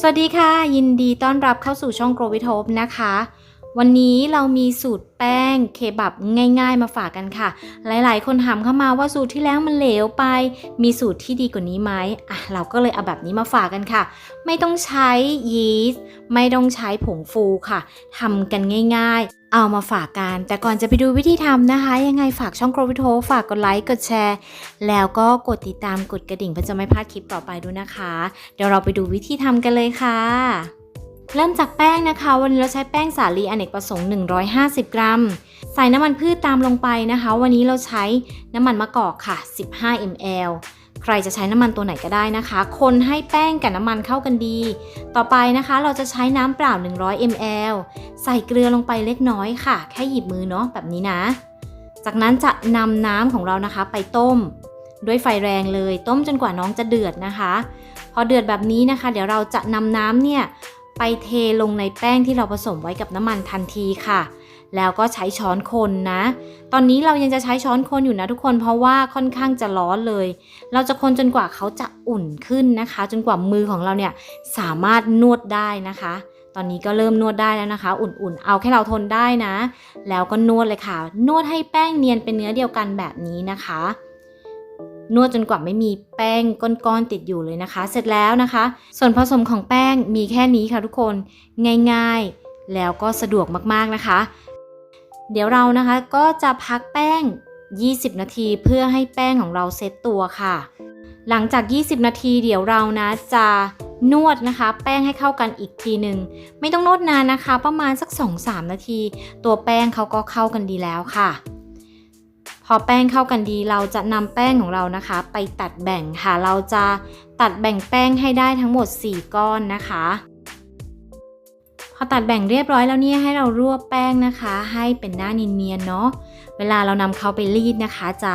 สวัสดีค่ะ ยินดีต้อนรับเข้าสู่ช่อง Growithope นะคะ วันนี้เรามีสูตรแป้งเคบับง่าย ๆ มาฝากกันค่ะ หลายๆ คนถามเข้ามาว่าสูตรที่แล้วมันเหลวไป มีสูตรที่ดีกว่านี้ไหมอะเราก็เลยเอาแบบนี้มาฝากกันค่ะ ไม่ต้องใช้ยีสต์ไม่ต้องใช้ผงฟูค่ะทำกันง่ายๆ เอามาฝากกัน แต่ก่อนจะไปดูวิธีทำนะคะ ยังไงฝากช่องโครวิโทฝากกดไลค์กดแชร์ แล้วก็กดติดตามกดกระดิ่งเพื่อจะไม่พลาดคลิปต่อไปด้วยนะคะ เดี๋ยวเราไปดูวิธีทำกันเลยค่ะ เริ่มจากแป้งนะคะ วันนี้เราใช้แป้งสาลีอเนกประสงค์ 150 กรัม ใส่น้ำมันพืชตามลงไปนะคะ วันนี้เราใช้น้ำมันมะกอกค่ะ 15 ml ใครจะใช้น้ำมันตัวไหนก็ได้นะคะ คนให้แป้งกับน้ำมันเข้ากันดี ต่อไปนะคะเราจะใช้น้ำเปล่า 100 ml ใส่เกลือลงไปเล็กน้อยค่ะ แค่หยิบมือเนาะแบบนี้นะ จากนั้นจะนำน้ำของเรานะคะไปต้ม ด้วยไฟแรงเลย ต้มจนกว่าน้องจะเดือดนะคะ พอเดือดแบบนี้นะคะ เดี๋ยวเราจะนำน้ำเนี่ย ไปเทลงในแป้งที่เราผสมไว้กับน้ำมันทันทีค่ะ แล้วก็ใช้ช้อนคนนะ ตอนนี้เรายังจะใช้ช้อนคนอยู่นะทุกคนเพราะว่าค่อนข้างจะร้อนเลย เราจะคนจนกว่าเขาจะอุ่นขึ้นนะคะ จนกว่ามือของเราเนี่ยสามารถนวดได้นะคะตอนนี้ก็เริ่มนวดได้แล้วนะคะ อุ่นๆ เอาแค่เราทนได้นะ แล้วก็นวดเลยค่ะ นวดให้แป้งเนียนเป็นเนื้อเดียวกันแบบนี้นะคะ นวดจนกว่าไม่มีแป้งก้อนๆติดอยู่เลยนะคะ เสร็จแล้วนะคะ ส่วนผสมของแป้งมีแค่นี้ค่ะทุกคนง่ายๆ แล้วก็สะดวกมากๆนะคะ เดี๋ยวเรานะคะก็จะพักแป้ง 20 นาทีเพื่อให้แป้งของเราเซตตัวค่ะ หลังจาก 20 นาทีเดี๋ยวเรานะจะนวดนะคะ แป้งให้เข้ากันอีกทีหนึ่งไม่ต้องนวดนานนะคะ ประมาณสัก 2-3 นาที ตัวแป้งเขาก็เข้ากันดีแล้วค่ะ พอแป้งเข้ากันดีเราจะนำแป้งของเรานะคะ ไปตัดแบ่งค่ะ เราจะตัดแบ่งแป้งให้ได้ทั้งหมด 4 ก้อนนะคะ พอตัดแบ่งเรียบร้อยแล้วเนี่ยให้เรารวบแป้งนะคะ ให้เป็นหน้าเนียนๆเนาะเวลาเรานำเขาไปรีดนะคะ จะ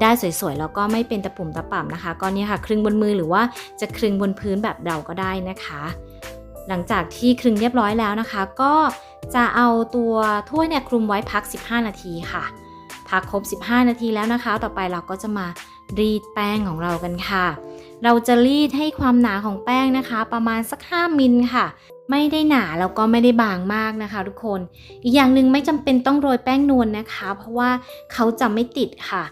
ได้สวยๆแล้วก็ไม่เป็นตะปุ่มตะป่ำนะคะก็เนี่ยค่ะคลึงบนมือหรือว่าจะคลึงบนพื้นแบบเราก็ได้นะคะ หลังจากที่คลึงเรียบร้อยแล้วนะคะ ก็จะเอาตัวถ้วยเนี่ยคลุมไว้พัก 15 นาทีค่ะ พักครบ 15 นาทีแล้วนะคะ ต่อไปเราก็จะมารีดแป้งของเรากันค่ะ เราจะรีดให้ความหนาของแป้งนะคะ ประมาณสัก 5 มิลค่ะ ไม่ได้หนาแล้วก็ไม่ได้บางมากนะคะ ทุกคน อีกอย่างหนึ่งไม่จำเป็นต้องโรยแป้งนวลนะคะ เพราะว่าเขาจะไม่ติดค่ะ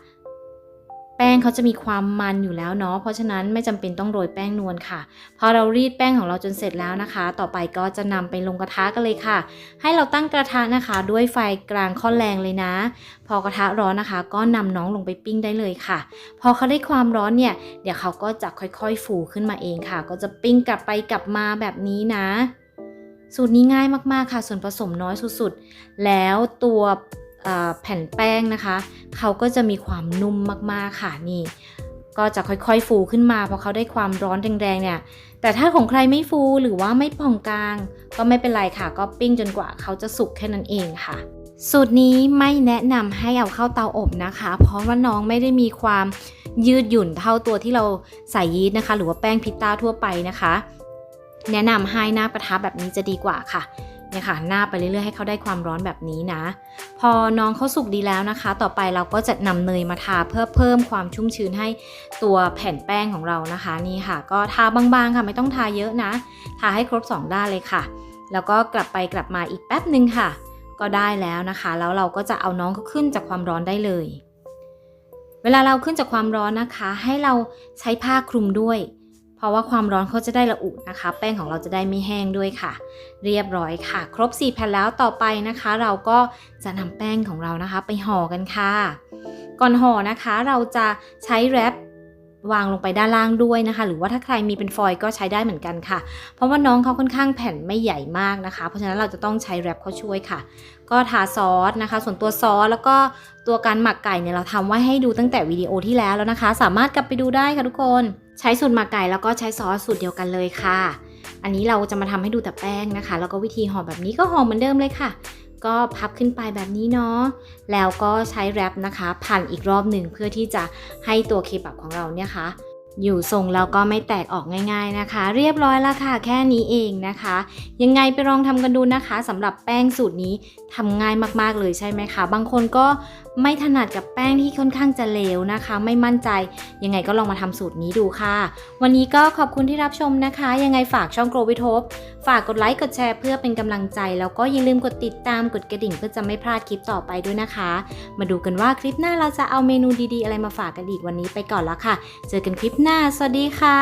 แป้งเขาจะมีความมันอยู่แล้วเนาะเพราะฉะนั้นไม่จำเป็นต้องโรยแป้งนวลค่ะ พอเรารีดแป้งของเราจนเสร็จแล้วนะคะ ต่อไปก็จะนำไปลงกระทะกันเลยค่ะ ให้เราตั้งกระทะนะคะ ด้วยไฟกลางค่อนแรงเลยนะ พอกระทะร้อนนะคะ ก็นำน้องลงไปปิ้งได้เลยค่ะ พอเขาได้ความร้อนเนี่ยเดี๋ยวเขาก็จะค่อยๆฟูขึ้นมาเองค่ะ ก็จะปิ้งกลับไปกลับมาแบบนี้นะสูตรนี้ง่ายมากๆค่ะ ส่วนผสมน้อยสุดๆ แล้วตัว แผ่นแป้งนะคะเขาก็จะมีความนุ่มมากๆค่ะนี่ก็จะค่อยๆฟูขึ้นมาเพราะเขาได้ความร้อนแรงๆเนี่ย แต่ถ้าของใครไม่ฟูหรือว่าไม่ผ่องกลาง ก็ไม่เป็นไรค่ะ ก็ปิ้งจนกว่าเขาจะสุกแค่นั้นเองค่ะ สูตรนี้ไม่แนะนำให้เอาเข้าเตาอบนะคะ เพราะว่าน้องไม่ได้มีความยืดหยุ่นเท่าตัวที่เราใส่ยีสต์นะคะ หรือว่าแป้งพิตต้าทั่วไปนะคะ แนะนำให้หน้ากระทะแบบนี้จะดีกว่าค่ะ เนี่ยค่ะหน้าไปเรื่อยๆให้เขาได้ความร้อนแบบนี้นะ พอน้องเขาสุกดีแล้วนะคะ ต่อไปเราก็จะนำเนยมาทาเพื่อเพิ่มความชุ่มชื้นให้ตัวแผ่นแป้งของเรานะคะนี่ค่ะ ก็ทาบางๆค่ะไม่ต้องทาเยอะนะ ทาให้ครบ 2 ด้านเลยค่ะ แล้วก็กลับไปกลับมาอีกแป๊บหนึ่งค่ะ ก็ได้แล้วนะคะ แล้วเราก็จะเอาน้องเขาขึ้นจากความร้อนได้เลย เวลาเราขึ้นจากความร้อนนะคะ ให้เราใช้ผ้าคลุมด้วย เพราะว่าความร้อนเขาจะได้ระอุนะคะ แป้งของเราจะได้ไม่แห้งด้วยค่ะ เรียบร้อยค่ะ ครบ 4 แผ่นแล้วต่อไปนะคะ เราก็จะนำแป้งของเรานะคะ ไปห่อกันค่ะ ก่อนห่อนะคะเราจะใช้แรปวางลงไปด้านล่างด้วยนะคะ หรือว่าถ้าใครมีเป็นฟอยล์ก็ใช้ได้เหมือนกันค่ะ เพราะว่าน้องเขาค่อนข้างแผ่นไม่ใหญ่มากนะคะ เพราะฉะนั้นเราจะต้องใช้แรปเขาช่วยค่ะ ก็ทาซอสนะคะ ส่วนตัวซอสแล้วก็ตัวการหมักไก่เนี่ยเราทำไว้ให้ดูตั้งแต่วิดีโอที่แล้วแล้วนะคะ สามารถกลับไปดูได้ค่ะทุกคน ใช้สูตรหมักไก่แล้วก็ใช้ซอสสูตรเดียวกันเลยค่ะ อันนี้เราจะมาทำให้ดูแต่แป้งนะคะ แล้วก็วิธีห่อแบบนี้ก็ห่อเหมือนเดิมเลยค่ะ ก็พับขึ้นไปแบบนี้เนาะ แล้วก็ใช้แรปนะคะ พันอีกรอบหนึ่งเพื่อที่จะให้ตัวเคบับของเราเนี่ยค่ะ อยู่ทรงแล้วก็ไม่แตกออกง่าย ๆนะคะ เรียบร้อยแล้วค่ะแค่นี้เองนะคะ ยังไงไปลองทำกันดูนะคะสำหรับแป้งสูตรนี้ทำง่ายมากๆเลยใช่ไหมคะ บางคนก็ไม่ถนัดกับแป้งที่ค่อนข้างจะเหลวนะคะ ไม่มั่นใจ ยังไงก็ลองมาทำสูตรนี้ดูค่ะ วันนี้ก็ขอบคุณที่รับชมนะคะ ยังไงฝากช่อง Grow with Hope ฝากกดไลค์กดแชร์เพื่อเป็นกำลังใจ แล้วก็อย่าลืมกดติดตามกดกระดิ่งเพื่อจะไม่พลาดคลิปต่อไปด้วยนะคะ มาดูกันว่าคลิปหน้าเราจะเอาเมนูดีๆ อะไรมาฝากกันอีกวันนี้ไปก่อนแล้วค่ะ เจอกันคลิปหน้า สวัสดีค่ะ